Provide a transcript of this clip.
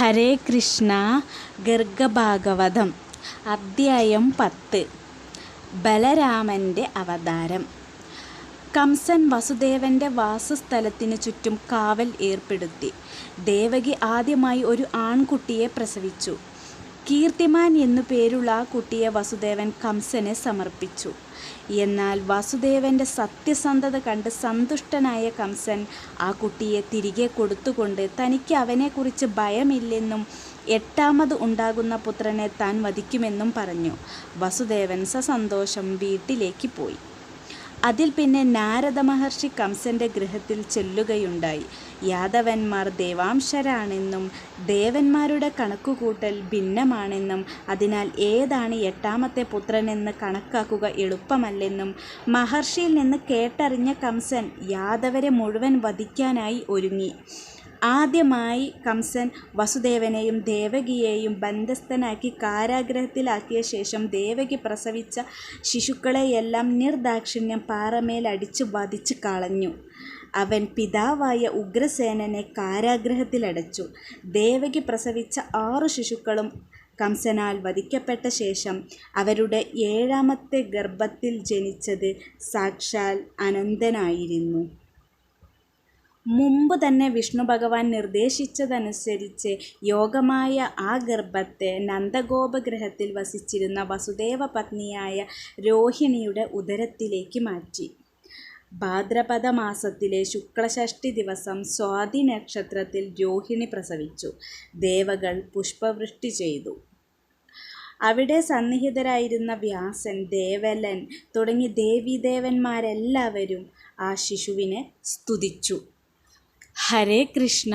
ഹരേ കൃഷ്ണ ഗർഗഭാഗവതം അദ്ധ്യായം പത്ത്. ബലരാമന്റെ അവതാരം. കംസൻ വസുദേവന്റെ വാസസ്ഥലത്തിന് ചുറ്റും കാവൽ ഏർപ്പെടുത്തി. ദേവകി ആദ്യമായി ഒരു ആൺകുട്ടിയെ പ്രസവിച്ചു. കീർത്തിമാൻ എന്നു പേരുള്ള ആ കുട്ടിയെ വസുദേവൻ കംസനെ സമർപ്പിച്ചു. എന്നാൽ വസുദേവന്റെ സത്യസന്ധത കണ്ട് സന്തുഷ്ടനായ കംസൻ ആ കുട്ടിയെ തിരികെ കൊടുത്തുകൊണ്ട് തനിക്ക് അവനെക്കുറിച്ച് ഭയമില്ലെന്നും എട്ടാമത് ഉണ്ടാകുന്ന പുത്രനെ താൻ വധിക്കുമെന്നും പറഞ്ഞു. വസുദേവൻ സസന്തോഷം വീട്ടിലേക്ക് പോയി. അതിൽ പിന്നെ നാരദ മഹർഷി കംസന്റെ ഗൃഹത്തിൽ ചെല്ലുകയുണ്ടായി. യാദവന്മാർ ദേവാംശരാണെന്നും ദേവന്മാരുടെ കണക്കുകൂട്ടൽ ഭിന്നമാണെന്നും അതിനാൽ ഏതാണ് എട്ടാമത്തെ പുത്രനെന്ന് കണക്കാക്കുക എളുപ്പമല്ലെന്നും മഹർഷിയിൽ നിന്ന് കേട്ടറിഞ്ഞ കംസൻ യാദവരെ മുഴുവൻ വധിക്കാനായി ഒരുങ്ങി. ആദ്യമായി കംസൻ വസുദേവനെയും ദേവകിയെയും ബന്ധസ്ഥനാക്കി കാരാഗ്രഹത്തിലാക്കിയ ശേഷം ദേവകി പ്രസവിച്ച ശിശുക്കളെയെല്ലാം നിർദാക്ഷിണ്യം പാറമേൽ അടിച്ചു വധിച്ചു കളഞ്ഞു. അവൻ പിതാവായ ഉഗ്രസേനനെ കാരാഗ്രഹത്തിലടച്ചു. ദേവകി പ്രസവിച്ച ആറു ശിശുക്കളും കംസനാൽ വധിക്കപ്പെട്ട ശേഷം അവരുടെ ഏഴാമത്തെ ഗർഭത്തിൽ ജനിച്ചത് സാക്ഷാൽ അനന്തനായിരുന്നു. മുമ്പ് തന്നെ വിഷ്ണു ഭഗവാൻ നിർദ്ദേശിച്ചതനുസരിച്ച് യോഗമായ ആ ഗർഭത്തെ നന്ദഗോപഗ്രഹത്തിൽ വസിച്ചിരുന്ന വസുദേവ പത്നിയായ രോഹിണിയുടെ ഉദരത്തിലേക്ക് മാറ്റി. ഭാദ്രപദ മാസത്തിലെ ശുക്ലഷഷ്ടി ദിവസം സ്വാതി നക്ഷത്രത്തിൽ രോഹിണി പ്രസവിച്ചു. ദേവകൾ പുഷ്പവൃഷ്ടി ചെയ്തു. അവിടെ സന്നിഹിതരായിരുന്ന വ്യാസൻ ദേവലൻ തുടങ്ങി ദേവീദേവന്മാരെല്ലാവരും ആ ശിശുവിനെ സ്തുതിച്ചു. ഹരേ കൃഷ്ണ